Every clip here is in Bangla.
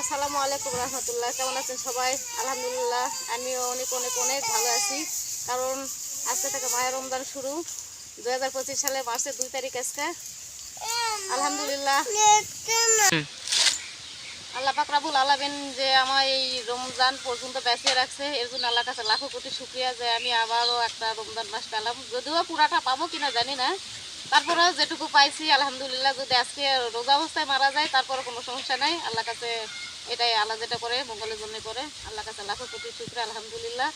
আসসালামু আলাইকুম রহমতুল্লাহ, কেমন আছেন সবাই? আলহামদুলিল্লাহ, আমিও অনেক অনেক অনেক ভালো আছি। কারণ আজকে থেকে মায়ের রমজান শুরু দু হাজার পঁচিশ সালে মার্চের দুই তারিখ আজকে। আলহামদুলিল্লাহ। আল্লাহ পাক রাবুল আলামিন যে আমার এই রমজান পর্যন্ত বাঁচিয়ে রাখছে, এর জন্য আল্লাহর কাছে লাখো কোটি শুক্রিয়া যে আমি আবারও একটা রমজান মাস পেলাম। যদিও পুরাটা পাবো কিনা জানি না। তারপরে যেটুকু পাইছি, আলহামদুলিল্লাহ, যদি আজকে রোজা অবস্থায় মারা যায় তারপরে কোনো সমস্যা নাই। আল্লাহ কাছে এটাই আল্লাহ যেটা করে, মঙ্গলের জন্য করে। আল্লাহ কাছে লাখো কোটি শুক্রিয়া, আলহামদুলিল্লাহ।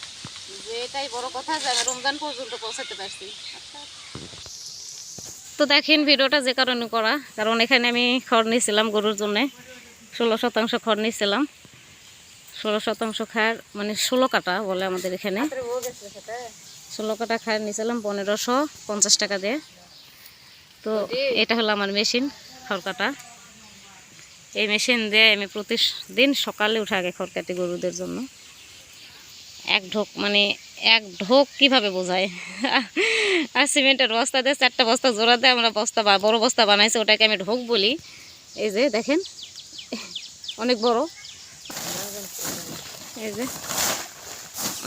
যে এটাই বড় কথা যে আমি রমজান পর্যন্ত পৌঁছাতে পারছি। তো দেখেন, ভিডিওটা যে কারণে করা, কারণ এখানে আমি খড় নিয়েছিলাম গরুর জন্যে। ষোলো শতাংশ খড় নিয়েছিলাম। ষোলো শতাংশ খার মানে ষোলো কাটা বলে আমাদের এখানে। ষোলো কাটা খার নিয়েছিলাম, পনেরোশো পঞ্চাশ টাকা দিয়ে। তো এটা হলো আমার মেশিন, খড় কাটা। এই মেশিন দিয়ে আমি প্রতিদিন সকালে উঠে আগে খড় কাটি গরুদের জন্য। এক ঢোক মানে এক ঢোক কীভাবে বোঝায়? আর সিমেন্টের বস্তা দিয়ে চারটা বস্তা জোড়া দিয়ে আমরা বস্তা বড় বস্তা বানাইছি, ওটাকে আমি ঢোক বলি। এই যে দেখেন অনেক বড়। এই যে,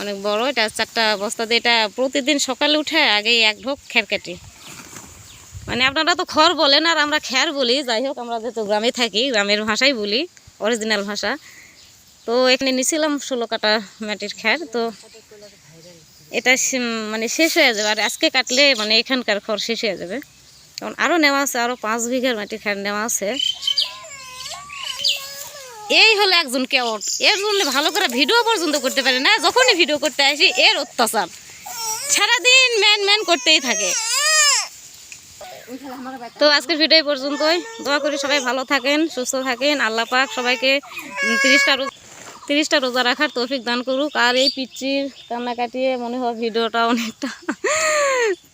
অনেক বড়। এটা চারটা বস্তা দিয়ে, এটা প্রতিদিন সকালে উঠে আগে এক ঢোক খের কাটি। মানে আপনারা তো খড় বলেন, আর আমরা খ্যার বলি। যাই হোক, আমরা যেহেতু গ্রামে থাকি, গ্রামের ভাষাই বলি অরিজিনাল ভাষা। তো এখানে নিছিলাম ষোলো কাটা মাটির খ্যার তো এটা মানে শেষ হয়ে যাবে। আর আজকে কাটলে মানে এখানকার খড় শেষ হয়ে যাবে। কারণ আরও নেওয়া আছে আরও পাঁচ বিঘার মাটির খ্যার নেওয়া আছে। এই হলো একজন কেওট এর জন্য ভালো করে ভিডিও পর্যন্ত করতে পারে না, যখনই ভিডিও করতে আসি, এর অত্যাচার। সারাদিন ম্যান ম্যান করতেই থাকে। তো আজকের ভিডিও পর্যন্তই। দোয়া করি সবাই ভালো থাকেন, সুস্থ থাকেন। আল্লাহ পাক সবাইকে তিরিশটা রোজ তিরিশটা রোজা রাখার তৌফিক দান করুক। আর এই পিচ্চির কান্না কাটিয়ে মনে হয় ভিডিওটা অনেকটা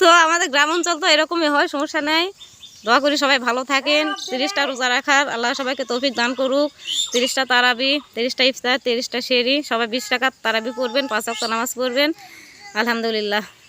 তো আমাদের গ্রাম অঞ্চল তো এরকমই হয়, সমস্যা নেই। দোয়া করি সবাই ভালো থাকেন। তিরিশটা রোজা রাখার, আল্লাহ সবাইকে তৌফিক দান করুক। তিরিশটা তারাবি, তিরিশটা ইফতার, তিরিশটা শেরি সবাই বিশ টাকা তারাবি করবেন পাঁচ অক্ট নামাজ পড়বেন। আলহামদুলিল্লাহ।